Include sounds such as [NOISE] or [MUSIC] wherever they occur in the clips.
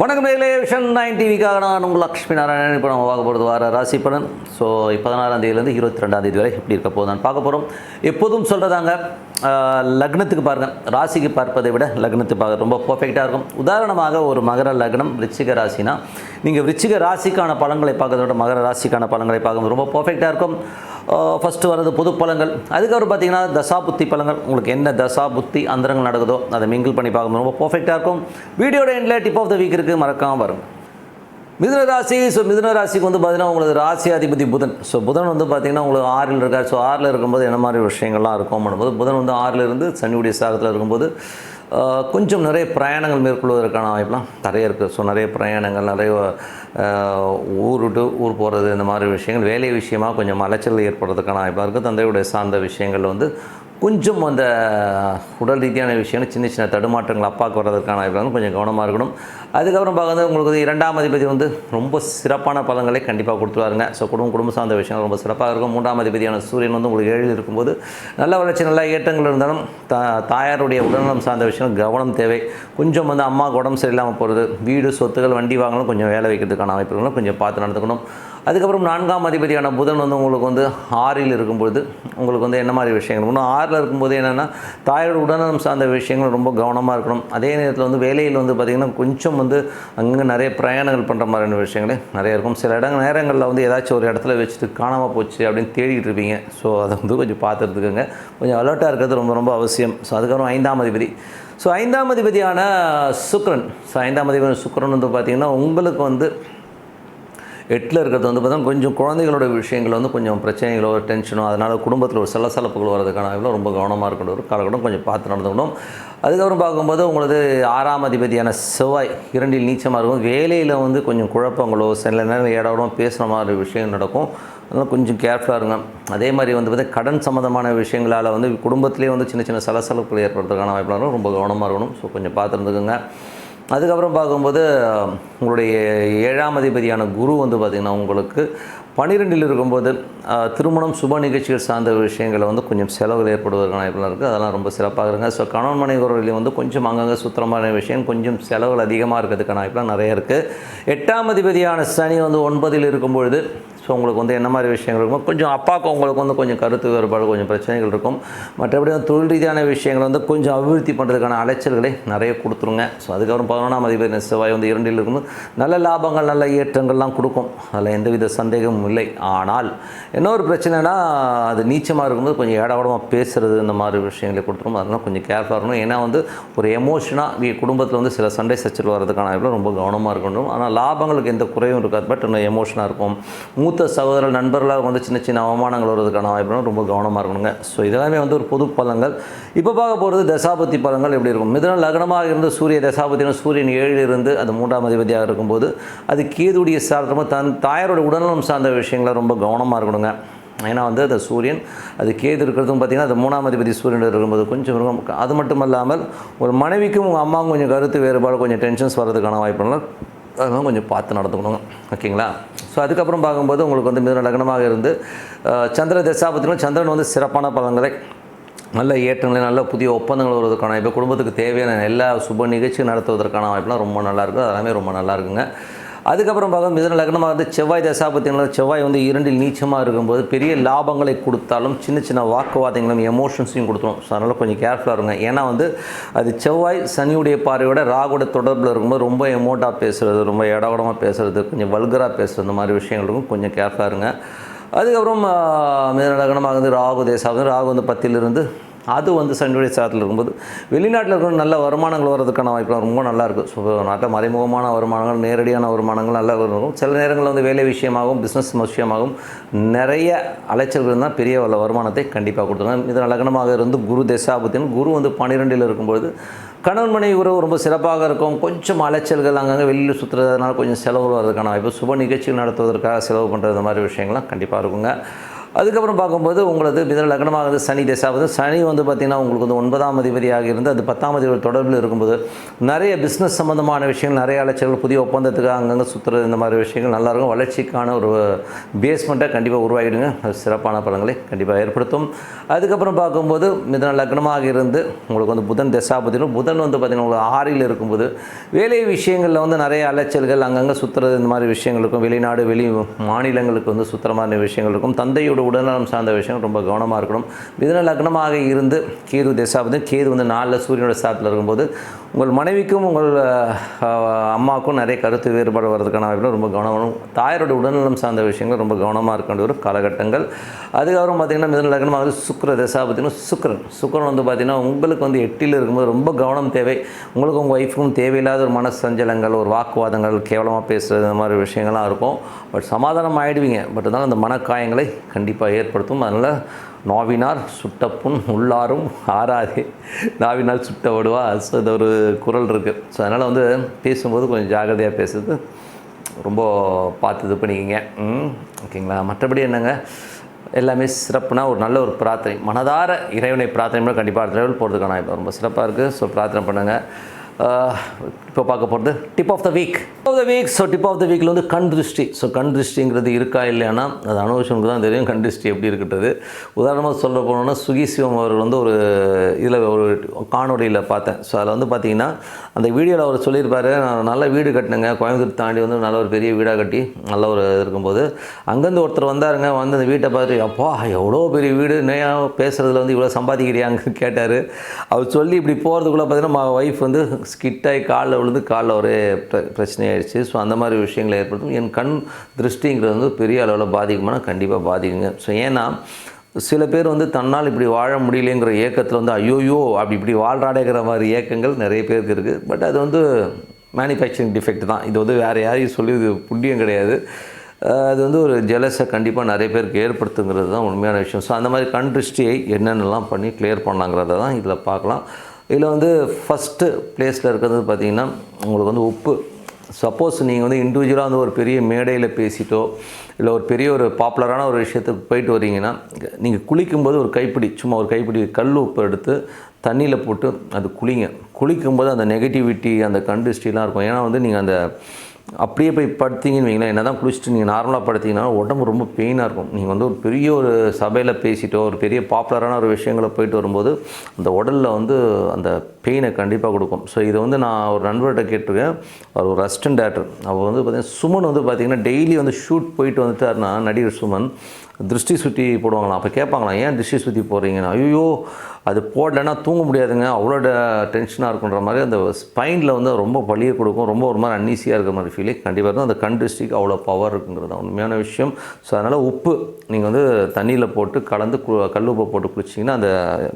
வணக்கம் நேர்களே vision nine டிவிக்காக நான் உங்கள் லக்ஷ்மி நாராயணன். இப்போ நம்ம பார்க்க போகிறது வார ராசி பலன். ஸோ பதினாறாம் தேதியிலேருந்து இருபத்தி ரெண்டாம் தேதி வரை எப்படி இருக்க போதான் பார்க்க போகிறோம் எப்போதும் சொல்கிறதாங்க லக்னத்துக்கு பாருங்கள் ராசிக்கு பார்ப்பதை விட லக்னத்துக்கு பார்க்க ரொம்ப பர்ஃபெக்டாக இருக்கும். உதாரணமாக ஒரு மகர லக்னம் ரிச்சிக ராசினா நீங்கள் ரிச்சிக ராசிக்கான பலன்களை பார்க்கறத விட மகர ராசிக்கான பலன்களை பார்க்கும்போது ரொம்ப பர்ஃபெக்டாக இருக்கும். ஃபஸ்ட்டு வர்றது பொது பழங்கள் அதுக்கப்புறம் பார்த்தீங்கன்னா தசா புத்தி பழங்கள். உங்களுக்கு என்ன தசா புத்தி அந்தரங்கள் நடக்குதோ அதை மிங்கிள் பண்ணி பார்க்கும்போது ரொம்ப பர்ஃபெக்டாக இருக்கும். வீடியோட எண்டில் டிப் ஆஃப் த வீக் இருக்குது மறக்காமல் வரும் மிதுன ராசி ஸோ மிதுன ராசிக்கு வந்து பார்த்தீங்கன்னா உங்களுக்கு ராசி அதிபதி புதன். ஸோ புதன் வந்து பார்த்தீங்கன்னா உங்களுக்கு ஆறில் இருக்கார். ஸோ ஆறில் இருக்கும்போது என்ன மாதிரி விஷயங்கள்லாம் இருக்கும் பண்ணும்போது புதன் வந்து ஆறில் இருந்து சனியுடைய சாகத்தில் இருக்கும்போது கொஞ்சம் நிறைய பிரயாணங்கள் மேற்கொள்வதற்கான வாய்ப்புலாம் நிறைய இருக்குது ஸோ நிறைய பிரயாணங்கள் நிறைய ஊர் விட்டு ஊர் போகிறது இந்த மாதிரி விஷயங்கள் வேலை விஷயமாக கொஞ்சம் அலைச்சல் ஏற்படுறதுக்கான வாய்ப்பாக இருக்குது தந்தையுடைய சார்ந்த விஷயங்கள் வந்து கொஞ்சம் அந்த உடல் ரீதியான விஷயங்கள் சின்ன சின்ன தடுமாற்றங்கள் அப்பாவுக்கு வர்றதுக்கான வாய்ப்பு வந்து கொஞ்சம் கவனமாக இருக்கணும். அதுக்கப்புறம் பார்க்குறது உங்களுக்கு வந்து இரண்டாம் அதிபதி வந்து ரொம்ப சிறப்பான பலன்களை கண்டிப்பாக கொடுத்துருவாருங்க. ஸோ குடும்பம் குடும்ப சார்ந்த விஷயங்கள் ரொம்ப சிறப்பாக இருக்கும். மூன்றாம் அதிபதியான சூரியன் வந்து உங்களுக்கு ஏழில் இருக்கும்போது நல்ல வளர்ச்சி நல்ல ஏற்றங்கள் இருந்தாலும் தா தாயாருடைய உடல்நலம் சார்ந்த விஷயங்கள் கவனம் தேவை. கொஞ்சம் வந்து அம்மாவுக்கு உடம்பு சரியில்லாமல் போகிறது வீடு சொத்துக்கள் வண்டி வாங்கணும் கொஞ்சம் வேலை வைக்கிறதுக்கான அமைப்புகளும் கொஞ்சம் பார்த்து நடந்துக்கணும். அதுக்கப்புறம் நான்காம் அதிபதியான புதன் வந்து உங்களுக்கு வந்து ஆறில் இருக்கும்பொழுது உங்களுக்கு வந்து என்ன மாதிரி விஷயங்கள் இன்னும் ஆறில் இருக்கும்போது என்னென்னா தாயோட உடல்நலம் சார்ந்த விஷயங்கள் ரொம்ப கவனமாக இருக்கணும். அதே நேரத்தில் வந்து வேலையில் வந்து பார்த்திங்கன்னா கொஞ்சம் வந்து அங்கங்கே நிறைய பிரயாணங்கள் பண்ணுற மாதிரியான விஷயங்களே நிறைய இருக்கும். சில இடங்கள் நேரங்களில் வந்து ஏதாச்சும் ஒரு இடத்துல வச்சுட்டு காணாமல் போச்சு அப்படின்னு தேடிட்டு இருப்பீங்க. ஸோ அதை வந்து கொஞ்சம் பார்த்துருக்குங்க கொஞ்சம் அலர்ட்டாக இருக்கிறது ரொம்ப ரொம்ப அவசியம். ஸோ அதுக்கப்புறம் ஐந்தாம் அதிபதி. ஸோ ஐந்தாம் அதிபதியான சுக்ரன் ஸோ ஐந்தாம் அதிபதி சுக்ரன் வந்து பார்த்திங்கன்னா உங்களுக்கு வந்து எட்டில் இருக்கிறது வந்து பார்த்தா கொஞ்சம் குழந்தைகளோட விஷயங்கள் வந்து கொஞ்சம் பிரச்சனைகளோ டென்ஷனோ அதனால் குடும்பத்தில் ஒரு சலசலப்புகள் வரதுக்கான இவ்வளோ ரொம்ப கவனமாக இருக்கணும். ஒரு காலகட்டம் கொஞ்சம் பார்த்து நடந்துக்கணும். அதுக்கப்புறம் பார்க்கும்போது உங்களது ஆறாம் அதிபதியான செவ்வாய் இரண்டில் நீச்சமாக இருக்கும். வேலையில் வந்து கொஞ்சம் குழப்பங்களோ சில நேரம் ஏடாவிடம் பேசுகிற மாதிரி விஷயம் நடக்கும். அதனால் கொஞ்சம் கேர்ஃபுல்லாக இருங்க. அதே மாதிரி வந்து பார்த்தா கடன் சம்மந்தமான விஷயங்களால் வந்து குடும்பத்திலே வந்து சின்ன சின்ன சலசலப்புகள் ஏற்படுறதுக்கான வாய்ப்பு ரொம்ப கவனமாக இருக்கணும். ஸோ கொஞ்சம் பார்த்துருந்துக்குங்க அதுக்கப்புறம் பார்க்கும்போது உங்களுடைய ஏழாம் அதிபதியான குரு வந்து பார்த்திங்கன்னா உங்களுக்கு பன்னிரெண்டில் இருக்கும்போது திருமணம் சுப நிகழ்ச்சிகள் சார்ந்த விஷயங்களை வந்து கொஞ்சம் செலவுகள் ஏற்படுவதற்கான வாய்ப்புலாம் இருக்குது அதெல்லாம் ரொம்ப சிறப்பாக இருங்க ஸோ கணவன் மனைவி வந்து கொஞ்சம் அங்கங்கே சுத்தமான விஷயம் கொஞ்சம் செலவுகள் அதிகமாக இருக்கிறதுக்கான வாய்ப்புலாம் நிறைய இருக்குது எட்டாம் அதிபதியான சனி வந்து ஒன்பதில் இருக்கும்பொழுது ஸோ உங்களுக்கு வந்து என்ன மாதிரி விஷயங்கள் இருக்கும் கொஞ்சம் அப்பாவுக்கு உங்களுக்கு வந்து கொஞ்சம் கருத்து வேறுபாடு கொஞ்சம் பிரச்சனைகள் இருக்கும். மற்றபடி வந்து தொழில் ரீதியான விஷயங்கள் வந்து கொஞ்சம் அபிவிருத்தி பண்ணுறதுக்கான அலைச்சல்களை நிறைய கொடுத்துருங்க. ஸோ அதுக்கப்புறம் பதினொன்றாம் அதிபதி செவ்வாய் வந்து இரண்டில் இருக்கும்போது நல்ல லாபங்கள் நல்ல ஏற்றங்கள்லாம் கொடுக்கும். அதில் எந்தவித சந்தேகமும் இல்லை. ஆனால் என்ன ஒரு பிரச்சனைனா அது நீச்சமாக இருக்கும்போது கொஞ்சம் ஏடாவடமாக பேசுகிறது இந்த மாதிரி விஷயங்களை கொடுத்துரும். அதெல்லாம் கொஞ்சம் கேர்ஃபுல்லாக இருக்கணும். ஏன்னா வந்து ஒரு எமோஷனாக குடும்பத்தில் வந்து சில சண்டை சச்சரவு வரதுக்கான ரொம்ப கவனமாக இருக்கணும். ஆனால் லாபங்களுக்கு எந்த குறையும் இருக்காது. பட் இன்னும் எமோஷனாக இருக்கும். மூத்த சகோதரர் நண்பர்களாக வந்து சின்ன சின்ன அவமானங்கள் வருவதற்கான வாய்ப்புகளும் ரொம்ப கவனமாக இருக்கணுங்க. ஸோ இதெல்லாமே வந்து ஒரு பொது பலங்கள் இப்போ பார்க்க போகிறது தசாபதி பலங்கள் எப்படி இருக்கும்? மிதன லக்னமாக இருந்து சூரிய தசாபதினா சூரியன் ஏழில் இருந்து அது மூன்றாம் அதிபதியாக இருக்கும்போது அது கேதுடைய சார்ந்தமாக தன் தாயாரோட உடல்நலம் சார்ந்த விஷயங்களை ரொம்ப கவனமாக இருக்கணுங்க. ஏன்னா வந்து அந்த சூரியன் அது கேது இருக்கிறதும் பார்த்திங்கன்னா அது மூணாம் அதிபதி சூரியன் இருக்கும்போது கொஞ்சம் இருக்கும். அது மட்டும் இல்லாமல் ஒரு மனைவிக்கும் உங்கள் அம்மாவும் கொஞ்சம் கருத்து வேறுபாடு கொஞ்சம் டென்ஷன்ஸ் வர்றதுக்கான வாய்ப்புலாம் அதெல்லாம் கொஞ்சம் பார்த்து நடந்துக்கணும் ஓகேங்களா? ஸோ அதுக்கப்புறம் பார்க்கும்போது உங்களுக்கு வந்து மிதுன லக்னமாக இருந்து சந்திர தசாபத்திலும் சந்திரன் வந்து சிறப்பான பலன்களை நல்ல ஏற்றங்களை நல்ல புதிய ஒப்பந்தங்கள் வருவதற்கான இப்போ குடும்பத்துக்கு தேவையான எல்லா சுப நிகழ்ச்சியும் நடத்துவதற்கான வாய்ப்புலாம் ரொம்ப நல்லாயிருக்கும் அதெல்லாமே ரொம்ப நல்லா இருக்குங்க. அதுக்கப்புறம் பார்க்க மிதன லக்னமாக வந்து செவ்வாய் தசாபத்தியங்கள செவ்வாய் வந்து இரண்டில் நீச்சமாக இருக்கும்போது பெரிய லாபங்களை கொடுத்தாலும் சின்ன சின்ன வாக்குவாதங்களும் எமோஷன்ஸையும் கொடுத்துரும். ஸோ அதனால் கொஞ்சம் கேர்ஃபுல்லாக இருங்க. ஏன்னா வந்து அது செவ்வாய் சனியுடைய பார்வையோட ராகுட தொடர்பில் இருக்கும்போது ரொம்ப எமோட்டாக பேசுகிறது ரொம்ப இடவடமாக பேசுகிறது கொஞ்சம் வல்கராக பேசுகிறது இந்த மாதிரி விஷயங்களுக்கும் கொஞ்சம் கேர்ஃபுல்லாக இருங்க. அதுக்கப்புறம் மிதன லக்னமாக வந்து ராகு தேசாவது ராகு வந்து பத்திலிருந்து அது வந்து சனியுடைய சாரத்தில் இருக்கும்போது வெளிநாட்டில் இருக்கிற நல்ல வருமானங்கள் வர்றதுக்கான வாய்ப்புலாம் ரொம்ப நல்லாயிருக்கும் ஸோ நல்ல மறைமுகமான வருமானங்கள் நேரடியான வருமானங்கள் நல்லா இருக்கும் சில நேரங்களில் வந்து வேலை விஷயமாகவும் பிஸ்னஸ் விஷயமாகவும் நிறைய அலைச்சல்கள் இருந்தால் பெரிய வருமானத்தை கண்டிப்பாக கொடுத்துருங்க. இது லக்னமாக இருந்து குரு தசாபத்தின் குரு வந்து பன்னிரெண்டில் இருக்கும்பொழுது கணவன் மனைவி உறவு ரொம்ப சிறப்பாக இருக்கும். கொஞ்சம் அலைச்சல்கள் அங்கங்கே வெளியில் சுற்றுறதுனால கொஞ்சம் செலவு வர்றதுக்கான வாய்ப்பு சுப நிகழ்ச்சிகள் நடத்துவதற்காக செலவு பண்ணுறது மாதிரி விஷயங்கள்லாம் கண்டிப்பாக இருக்குங்க. அதுக்கப்புறம் பார்க்கும்போது உங்களது மிதன லக்னமாகுது சனி தசாவது சனி வந்து பார்த்திங்கன்னா உங்களுக்கு வந்து ஒன்பதாம் அதிபதியாக இருந்து அது பத்தாம் அதிபதி தொடர்பில் இருக்கும்போது நிறைய பிஸ்னஸ் சம்மந்தமான விஷயங்கள் நிறைய அலைச்சல்கள் புதிய ஒப்பந்தத்துக்கு அங்கங்கே சுற்றுறது இந்த மாதிரி விஷயங்கள் நல்லாயிருக்கும் வளர்ச்சிக்கான ஒரு பேஸ்மெண்ட்டை கண்டிப்பாக உருவாக்கிடுங்க அது சிறப்பான பலங்களை கண்டிப்பாக ஏற்படுத்தும். அதுக்கப்புறம் பார்க்கும்போது மிதன லக்னமாக இருந்து உங்களுக்கு வந்து புதன் தசாபதியிலும் புதன் வந்து பார்த்திங்கன்னா உங்களுக்கு ஆறில் இருக்கும்போது வேலை விஷயங்களில் வந்து நிறைய அலைச்சல்கள் அங்கங்கே சுற்றுறது இந்த மாதிரி விஷயங்களுக்கும் வெளிநாடு வெளி மாநிலங்களுக்கு வந்து சுற்றுற மாதிரி விஷயங்கள் இருக்கும். தந்தையோட உடல்நலம் சார்ந்த விஷயம் ரொம்ப கவனமாக இருக்கணும். மிதன லக்னமாக இருந்து கேது திசாபதி கேது வந்து நாளில் சூரியனோட சாத்தில் இருக்கும்போது உங்கள் மனைவிக்கும் உங்கள் அம்மாவுக்கும் நிறைய கருத்து வேறுபாடு வர்றதுக்கான வாய்ப்பு ரொம்ப கவனம் தாயாரோட உடல்நலம் சார்ந்த விஷயங்கள் ரொம்ப கவனமாக இருக்க வேண்டிய ஒரு காலகட்டங்கள். அதுக்கப்புறம் பார்த்திங்கன்னா மிதன லக்னமாக தசா பார்த்திங்கன்னா சுக்கரன். சுக்கரன் வந்து பார்த்திங்கன்னா உங்களுக்கு வந்து எட்டில் இருக்கும்போது ரொம்ப கவனம் தேவை. உங்களுக்கு உங்கள் ஒய்ஃபுக்கும் தேவையில்லாத ஒரு மன சஞ்சலங்கள் ஒரு வாக்குவாதங்கள் கேவலமாக பேசுகிறது இந்த மாதிரி விஷயங்கள்லாம் இருக்கும். பட் சமாதானம் ஆகிடுவீங்க பட் இருந்தாலும் அந்த மனக்காயங்களை கண்டிப்பாக ஏற்படுத்தும். அதனால் நாவினார் சுட்ட புண் உள்ளாரும் ஆறாதே. நாவினால் சுட்ட விடுவா ஸோ இது ஒரு குரல் இருக்குது ஸோ அதனால் வந்து பேசும்போது கொஞ்சம் ஜாகிரதையாக பேசுறது ரொம்ப பார்த்து இது பண்ணிக்கிங்க. ஓகேங்களா? மற்றபடி என்னங்க? எல்லாமே சிறப்புனா ஒரு நல்ல ஒரு பிரார்த்தனை. மனதார இறைவனை பிரார்த்தனை கண்டிப்பாக அடுத்த லெவல் போகிறதுக்கான இப்போ ரொம்ப சிறப்பாக இருக்குது ஸோ பிரார்த்தனை பண்ணுங்கள் இப்போ பார்க்க போகிறது tip of the week of the week so tip of the வீக்கில் வந்து கண் திருஷ்டி. ஸோ கண் திருஷ்டிங்கிறது இருக்கா இல்லையானா? அது அனுபவிச்சவனுக்கு தான் தெரியும். கண் திருஷ்டி எப்படி இருக்கிறது? உதாரணமாக சொல்ல போனோம்னா சுகி சிவம் அவர்கள் வந்து ஒரு இதில் ஒரு காணொலியில் பார்த்தேன். ஸோ அதில் வந்து பார்த்திங்கன்னா அந்த வீடியோவில் அவர் சொல்லியிருப்பார் நான் நல்ல வீடு கட்டினேங்க. கோயம்புத்தூர் தாண்டி வந்து நல்ல ஒரு பெரிய வீடாக கட்டி நல்ல ஒரு இருக்கும்போது அங்கேருந்து ஒருத்தர் வந்தாருங்க வந்து அந்த வீட்டை பார்த்து அப்பா எவ்வளோ பெரிய வீடு நேயா பேசுகிறதுல வந்து இவ்வளோ சம்பாதிக்கிறியாங்க கேட்டார். அவர் சொல்லி இப்படி போகிறதுக்குள்ளே பார்த்தீங்கன்னா ஒய்ஃப் வந்து ஸ்கிட்டாகி காலில் விழுந்து காலில் ஒரே பிர பிரச்சனையாயிடுச்சு. ஸோ அந்த மாதிரி விஷயங்களை ஏற்படுத்தும். என் கண் திருஷ்டிங்கிறது வந்து பெரிய அளவில் பாதிக்குமானா கண்டிப்பாக பாதிக்குங்க. ஸோ ஏன்னா சில பேர் வந்து தன்னால் இப்படி வாழ முடியலைங்கிற ஏக்கத்தில் வந்து ஐயோயோ அப்படி இப்படி வாழ்றாடேங்கிற மாதிரி ஏக்கங்கள் நிறைய பேருக்கு இருக்குது பட் அது வந்து மேனுஃபேக்சரிங் டிஃபெக்ட் தான். இது வந்து வேறு யாரையும் சொல்லி இது புண்ணியம் கிடையாது. அது வந்து ஒரு ஜெலஸை கண்டிப்பாக நிறைய பேருக்கு ஏற்படுத்துங்கிறது தான் உண்மையான விஷயம். ஸோ அந்த மாதிரி கண் திருஷ்டியை என்னென்னலாம் பண்ணி கிளியர் பண்ணாங்கிறத தான் இதில் பார்க்கலாம். இதில் வந்து ஃபஸ்ட்டு ப்ளேஸில் இருக்கிறது பார்த்திங்கன்னா உங்களுக்கு வந்து உப்பு சப்போஸ் நீங்கள் வந்து இண்டிவிஜுவலாக வந்து ஒரு பெரிய மேடையில் பேசிட்டோ இல்லை ஒரு பெரிய ஒரு பாப்புலரான ஒரு விஷயத்துக்கு போயிட்டு வரீங்கன்னா நீங்கள் குளிக்கும்போது ஒரு கைப்பிடி சும்மா ஒரு கைப்பிடி கல் உப்பு எடுத்து தண்ணியில் போட்டு அது குளிங்க. குளிக்கும்போது அந்த நெகட்டிவிட்டி அந்த கண்டிஸ்டிலாம் இருக்கும். ஏன்னா வந்து நீங்கள் அந்த அப்படியே போய் படுத்தீங்கன்னு வைங்களேன் என்ன தான் குளிச்சுட்டு நீங்கள் நார்மலாக படுத்தீங்கன்னா உடம்பு ரொம்ப பெயினாக இருக்கும். நீங்கள் வந்து ஒரு பெரிய ஒரு சபையில் பேசிட்டோ ஒரு பெரிய பாப்புலரான ஒரு விஷயங்களை போயிட்டு வரும்போது அந்த உடலில் வந்து அந்த பெயினை கண்டிப்பாக கொடுக்கும். ஸோ இதை வந்து நான் ஒரு நண்பர்கிட்ட கேட்டிருக்கேன். அவர் ஒரு அசிஸ்டன்ட் டேரக்டர் அவர் வந்து பார்த்திங்கன்னா சுமன் வந்து பார்த்தீங்கன்னா டெய்லி வந்து ஷூட் போயிட்டு வந்துட்டாருன்னா நடிகர் சுமன் திருஷ்டி சுற்றி போடுவாங்களாம். அப்போ கேட்பாங்களாம் ஏன் திருஷ்டி சுற்றி போடுறீங்கன்னு? ஐயோ அது போடலைன்னா தூங்க முடியாதுங்க. அவ்வளோ டென்ஷனாக இருக்குன்ற மாதிரி அந்த ஸ்பைனில் வந்து ரொம்ப வலியை கொடுக்கும். ரொம்ப ஒரு மாதிரி அன்னீசியாக இருக்கிற மாதிரி ஃபீலிங் கண்டிப்பாக இருக்கும் அந்த கண் டிஸ்ட்ரிக் அவ்வளோ பவர் இருக்குங்கிறது தான் உண்மையான விஷயம். ஸோ அதனால் உப்பு நீங்கள் வந்து தண்ணியில் போட்டு கலந்து கு- கல் உப்பை போட்டு குளிச்சிங்கன்னா அந்த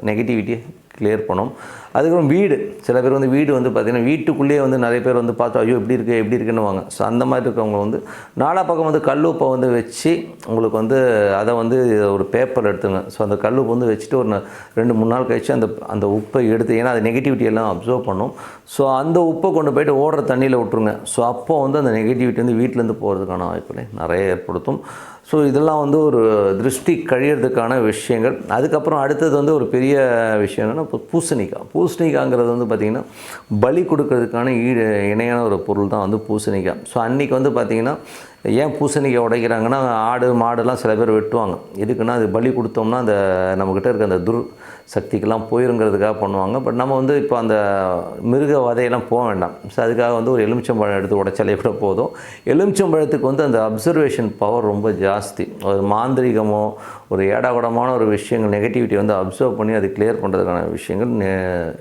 நெகட்டிவிட்டியை கிளியர் பண்ணோம். அதுக்கப்புறம் வீடு. சில பேர் வந்து வீடு வந்து பார்த்திங்கன்னா வீட்டுக்குள்ளேயே வந்து நிறைய பேர் வந்து பார்த்தா ஐயோ எப்படி இருக்குது எப்படி இருக்குன்னு வாங்க ஸோ அந்த மாதிரி இருக்கவங்க வந்து நாலா பக்கம் வந்து கல் உப்பை வந்து வச்சு உங்களுக்கு வந்து அதை வந்து ஒரு பேப்பர் எடுத்துங்க. ஸோ அந்த கல் உப்பு வந்து வச்சுட்டு ஒரு ந- ரெண்டு மூணு நாள் கழிச்சு அந்த அந்த உப்பை எடுத்து ஏன்னா அது நெகட்டிவிட்டி எல்லாம் அப்சர்வ் பண்ணும். ஸோ அந்த உப்பை கொண்டு போயிட்டு ஓடுற தண்ணியில் விட்டுருங்க. ஸோ அப்போ வந்து அந்த நெகட்டிவிட்டி வந்து வீட்டிலேருந்து போகிறதுக்கான வாய்ப்புகளை நிறைய ஏற்படுத்தும். ஸோ இதெல்லாம் வந்து ஒரு திருஷ்டி கழியறதுக்கான விஷயங்கள். அதுக்கப்புறம் அடுத்தது வந்து ஒரு பெரிய விஷயம் என்னென்னா இப்போ பூசணிக்காய். பூசணிக்காய்ங்கிறது வந்து பார்த்திங்கன்னா பலி கொடுக்கறதுக்கான ஈடு இணையான ஒரு பொருள் தான் வந்து பூசணிக்காய். ஸோ அன்றைக்கி வந்து பார்த்திங்கன்னா ஏன் பூசணிக்காய் உடைக்கிறாங்கன்னா ஆடு மாடுலாம் சில பேர் வெட்டுவாங்க. எதுக்குன்னா அது பலி கொடுத்தோம்னா அந்த நம்மக்கிட்ட இருக்க அந்த துர் சக்திக்கெல்லாம் போயிருங்கிறதுக்காக பண்ணுவாங்க. பட் நம்ம வந்து இப்போ அந்த மிருக வதையெல்லாம் போக வேண்டாம். ஸோ அதுக்காக வந்து ஒரு எலுமிச்சம்பழம் எடுத்து உடைச்சாலே கூட போதும். எலுமிச்சம்பழத்துக்கு வந்து அந்த அப்சர்வேஷன் பவர் ரொம்ப ஜாஸ்தி. ஒரு மாந்திரிகமோ ஒரு ஏடாகுடமான ஒரு விஷயங்கள் நெகட்டிவிட்டி வந்து அப்சர்வ் பண்ணி அது கிளியர் பண்ணுறதுக்கான விஷயங்கள் நெ-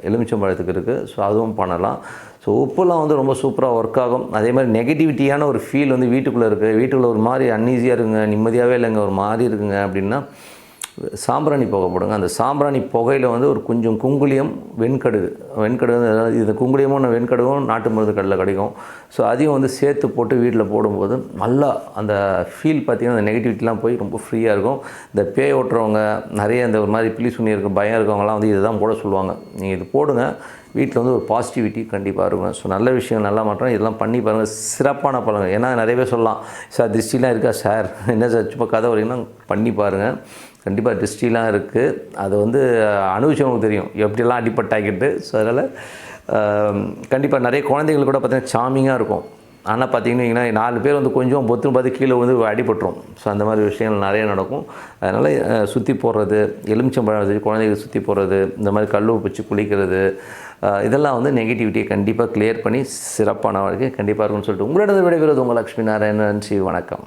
எலுமிச்சம்பழத்துக்கு இருக்குது ஸோ அதுவும் பண்ணலாம். ஸோ உப்புலாம் வந்து ரொம்ப சூப்பராக ஒர்க் ஆகும். அதே மாதிரி நெகட்டிவிட்டியான ஒரு ஃபீல் வந்து வீட்டுக்குள்ளே இருக்குது வீட்டுக்குள்ளே ஒரு மாதிரி அன்ஈஸியாக இருக்குங்க நிம்மதியாகவே இல்லைங்க ஒரு மாதிரி இருக்குங்க அப்படின்னா சாம்பிராணி புகை போடுங்க. அந்த சாம்பிராணி புகையில் வந்து ஒரு கொஞ்சம் குங்குளியம் வெண்கடுகு. வெண்கடுகு வந்து அதாவது இது குங்குளியமும் வெண்கடுகும் நாட்டு மருந்து கடையில் கிடைக்கும். ஸோ அதையும் வந்து சேர்த்து போட்டு வீட்டில் போடும்போது நல்லா அந்த ஃபீல் பார்த்திங்கன்னா அந்த நெகட்டிவிட்டிலாம் போய் ரொம்ப ஃப்ரீயாக இருக்கும். இந்த பேய் ஓட்டுறவங்க நிறைய இந்த ஒரு மாதிரி பிளி சுண்ணி இருக்க பயம் இருக்கவங்கலாம் வந்து இதுதான் போட சொல்லுவாங்க. நீங்கள் இது போடுங்க. வீட்டில் வந்து ஒரு பாசிட்டிவிட்டி கண்டிப்பாக இருக்கும். ஸோ நல்ல விஷயம் நல்லா மாற்றம். இதெல்லாம் பண்ணி பாருங்கள் சிறப்பான பலன் ஏன்னா நிறைய பேர் சொல்லலாம் சார் திருஷ்டிலாம் இருக்கா சார்? [LAUGHS] என்ன சார் சும்மா கதை வரீங்கன்னா பண்ணி பாருங்கள் கண்டிப்பாக திருஷ்டிலாம் இருக்குது அது வந்து அனுபவிச்சவங்களுக்கு தெரியும். எப்படிலாம் அடிப்பட்டாக்கிட்டு ஸோ அதனால் கண்டிப்பாக நிறைய குழந்தைகள் கூட பார்த்திங்கன்னா சாமிங்காக இருக்கும். ஆனால் பார்த்தீங்கன்னா நாலு பேர் வந்து கொஞ்சம் பொத்துன்னு பார்த்து கீழே வந்து அடிபட்டுரும். ஸோ அந்த மாதிரி விஷயங்கள் நிறைய நடக்கும். அதனால் சுற்றி போடுறது எலுமிச்சம்பழம் வச்சு குழந்தைகளுக்கு சுற்றி போடுறது இந்த மாதிரி கல் வச்சு குளிக்கிறது இதெல்லாம் வந்து நெகட்டிவிட்டியை கண்டிப்பாக கிளியர் பண்ணி சிறப்பான வாழ்க்கை கண்டிப்பாக இருக்கும்னு சொல்லிட்டு உங்களிடம் விடைபெறுவது உங்கள் லக்ஷ்மி நாராயணன். ஸ்ரீ வணக்கம்.